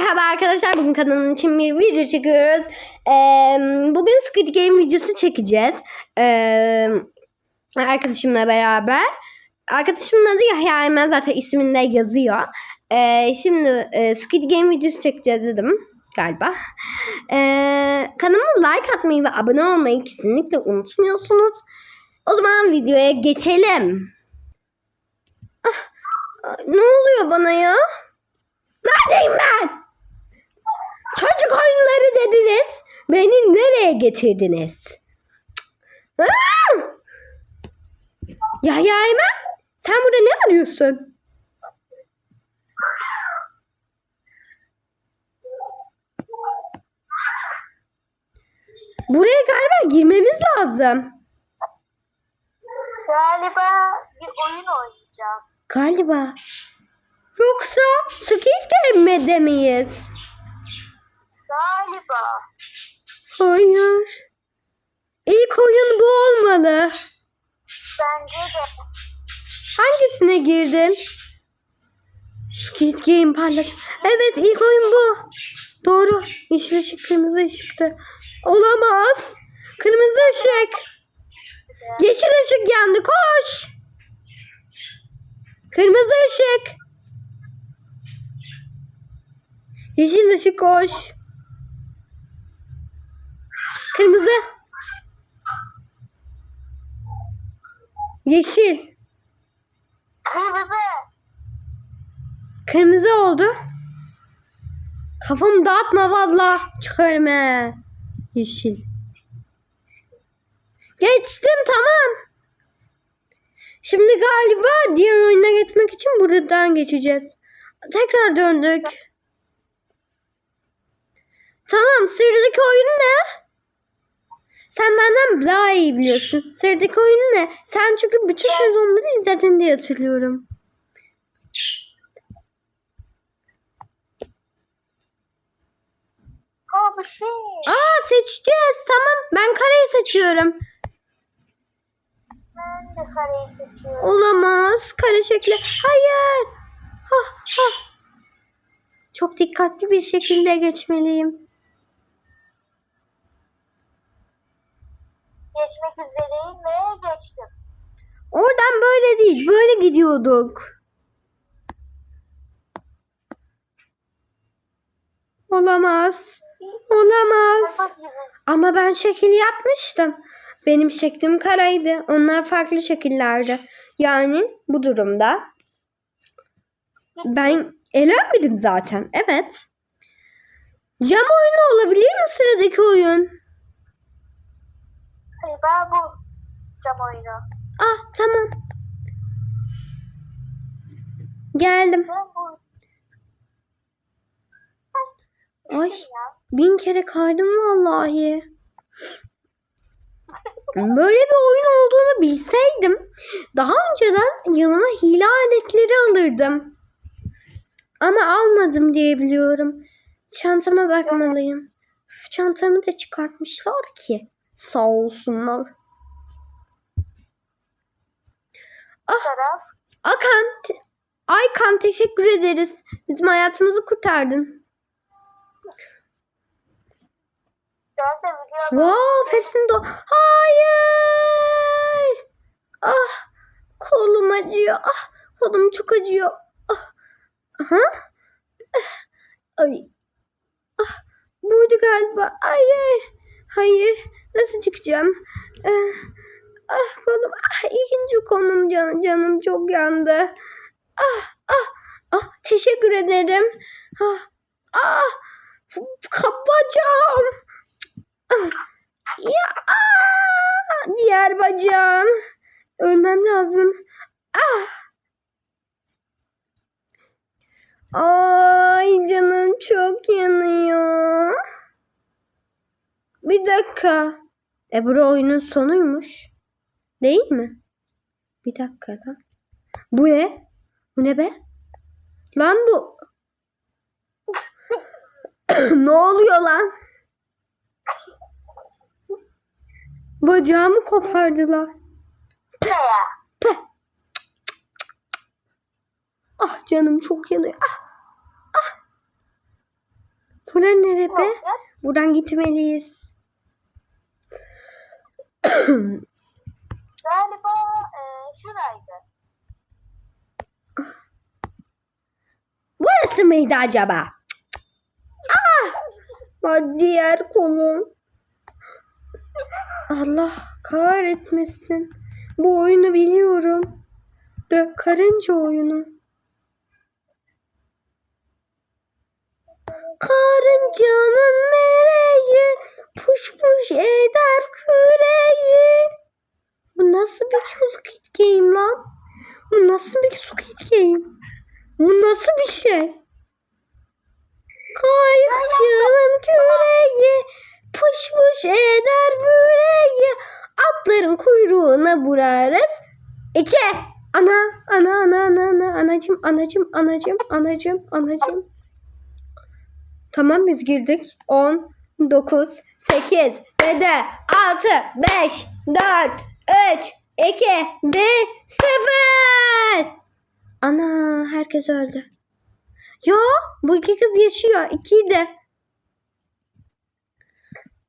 Merhaba arkadaşlar. Bugün kanalım için bir video çekiyoruz. Ee, bugün Squid Game videosu çekeceğiz. Ee, arkadaşımla beraber. Arkadaşımın adı Yahya Eymen zaten isminde yazıyor. Ee, şimdi e, Squid Game videosu çekeceğiz dedim galiba. Ee, kanalıma like atmayı ve abone olmayı kesinlikle unutmuyorsunuz. O zaman videoya geçelim. Ah, ne oluyor bana ya? Neredeyim ben? Çocuk oyunları dediniz. Beni nereye getirdiniz? Yahya Eymen, sen burada ne arıyorsun? Buraya galiba girmemiz lazım. Galiba bir oyun oynayacağız. Galiba. Yoksa Squid Game'de miyiz? Galiba. Hayır. İlk oyun bu olmalı. Bence de. Hangisine girdin? Squid Game parlak. Evet ilk oyun bu. Doğru. Yeşil ışık kırmızı ışıktı. Olamaz. Kırmızı ışık. Yeşil ışık yandı koş. Kırmızı ışık. Yeşil ışık koş. Kırmızı. Yeşil. Kırmızı. Kırmızı oldu. Kafamı dağıtma valla. Çıkarım he. Yeşil. Geçtim tamam. Şimdi galiba diğer oyuna geçmek için buradan geçeceğiz. Tekrar döndük. Tamam sıradaki oyun ne? Sen benden daha iyi biliyorsun. Sıradaki oyun ne? Sen çünkü bütün sezonları izledin diye hatırlıyorum. Şey. Aa seçeceğiz. Tamam ben kareyi seçiyorum. Ben de kareyi seçiyorum. Olamaz. Kare şekli. Hayır. Ha, ha. Çok dikkatli bir şekilde geçmeliyim. Geçmek üzereyim ve geçtim. Oradan böyle değil. Böyle gidiyorduk. Olamaz. Olamaz. Ama ben şekil yapmıştım. Benim şeklim karaydı. Onlar farklı şekillerdi. Yani bu durumda ben elenmedim zaten. Evet. Cam oyunu olabilir mi sıradaki oyun? Galiba bu cam oyunu. Ah tamam. Geldim. Ay bin kere kaydım vallahi. Böyle bir oyun olduğunu bilseydim daha önceden yanıma hile aletleri alırdım. Ama almadım diye biliyorum. Çantama bakmalıyım. Şu çantamı da çıkartmışlar ki. Sağ olsunlar. Taraf. Akan, Aykan teşekkür ederiz. Bizim hayatımızı kurtardın. Wow, hepsini do... Hayır! Ah, kolum acıyor. Ah, kolum çok acıyor. Ah, aha. Ah, Ay. Ah, buydu galiba. Hayır. Hayır. Nasıl çıkacağım? Ah, ah kolum. Ah, ikinci kolum canım, canım çok yandı. Ah, ah, ah, teşekkür ederim. Ah, ah, kapacağım. Ah, ya aa, diğer bacağım. Ölmem lazım. Ah. Ay canım çok yanıyor. Bir dakika. E bu oyunun sonuymuş. Değil mi? Bir dakika lan. Bu ne? Bu ne be? Lan bu. ne oluyor lan? Bacağımı kopardılar. Ah canım çok yanıyor. Ah. Ah. Bura nere be? Buradan gitmeliyiz. Galiba e, şuraydı. Burası mıydı acaba? Ah! Diğer kolum. Allah kahretmesin. Bu oyunu biliyorum. Dö karınca oyunu. Karıncanın mereği puş puş eder küreği. Bu nasıl bir Squid Game lan? Bu nasıl bir Squid Game? Bu nasıl bir şey? Kayıkçının küreği pış pış eder büreği atların kuyruğuna vurarız. İki. Ana, ana, ana, ana, ana, anacım, anacım, anacım, anacım, anacım. Tamam biz girdik. 10, 9, 8, 7, 6, 5, 4, 3, 2, 1, 0. Ana herkes öldü. Yo bu iki kız yaşıyor. İkiyi de.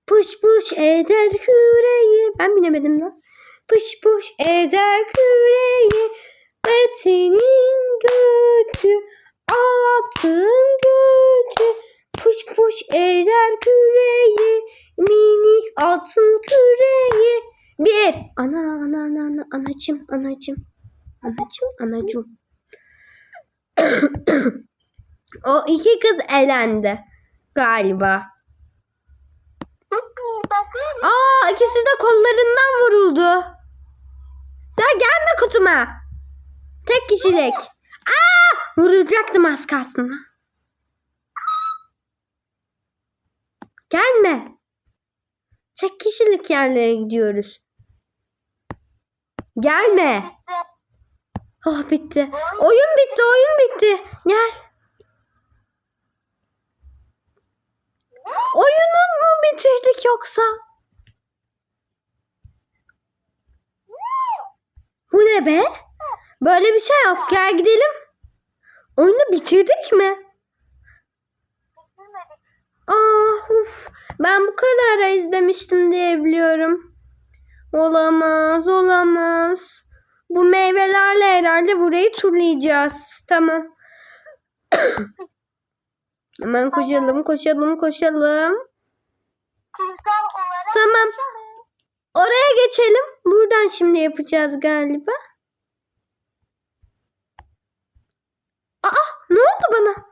Puş puş eder küreği. Ben binemedim lan. Puş puş eder küreği. Betinin götü. Atın götü. Puş puş eder küreği. Minik atın küreği. Bir. Ana ana ana ana. Anacım anacım. Anacım anacım. o iki kız elendi galiba. Aa ikisi de kollarından vuruldu. Ya gelme kutuma. Tek kişilik. Aa vuracaktım az kalsın. Gelme. Tek kişilik yerlere gidiyoruz. Gelme. Oh bitti. Oyun bitti, oyun bitti. Gel. Oyunu mu bitirdik yoksa? Bu ne be? Böyle bir şey yok. Gel gidelim. Oyunu bitirdik mi? Ah uf. Ben bu kadar izlemiştim diye biliyorum. Olamaz, olamaz. Bu meyvelerle herhalde burayı turlayacağız. Tamam. Hemen koşalım, koşalım, koşalım. Tamam. Oraya geçelim. Buradan şimdi yapacağız galiba. Aa, ne oldu bana?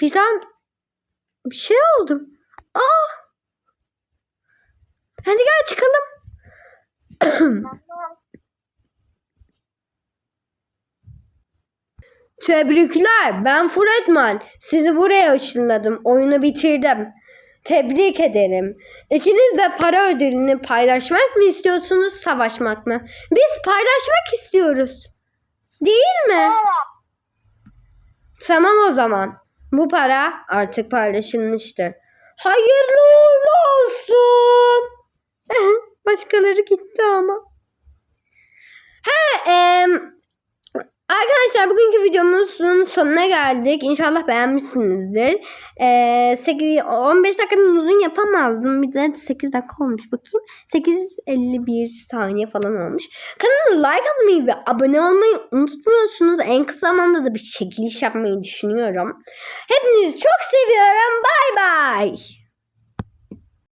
Birden bir şey oldu. Aa. Hadi gel çıkalım. Tebrikler. Ben Fredman. Sizi buraya ışınladım. Oyunu bitirdim. Tebrik ederim. İkiniz de para ödülünü paylaşmak mı istiyorsunuz, savaşmak mı? Biz paylaşmak istiyoruz. Değil mi? Evet. Tamam o zaman. Bu para artık paylaşılmıştır. Hayırlı uğurlu olsun. Başkaları gitti ama. Ha, em, arkadaşlar bugünkü videomuzun sonuna geldik. İnşallah beğenmişsinizdir. Ee, 8, 15 dakikadan uzun yapamazdım. Bir de 8 dakika olmuş bakayım. 8.51 saniye falan olmuş. Kanalıma like atmayı ve abone olmayı unutmuyorsunuz. En kısa zamanda da bir çekiliş yapmayı düşünüyorum. Hepinizi çok seviyorum. Bay bay.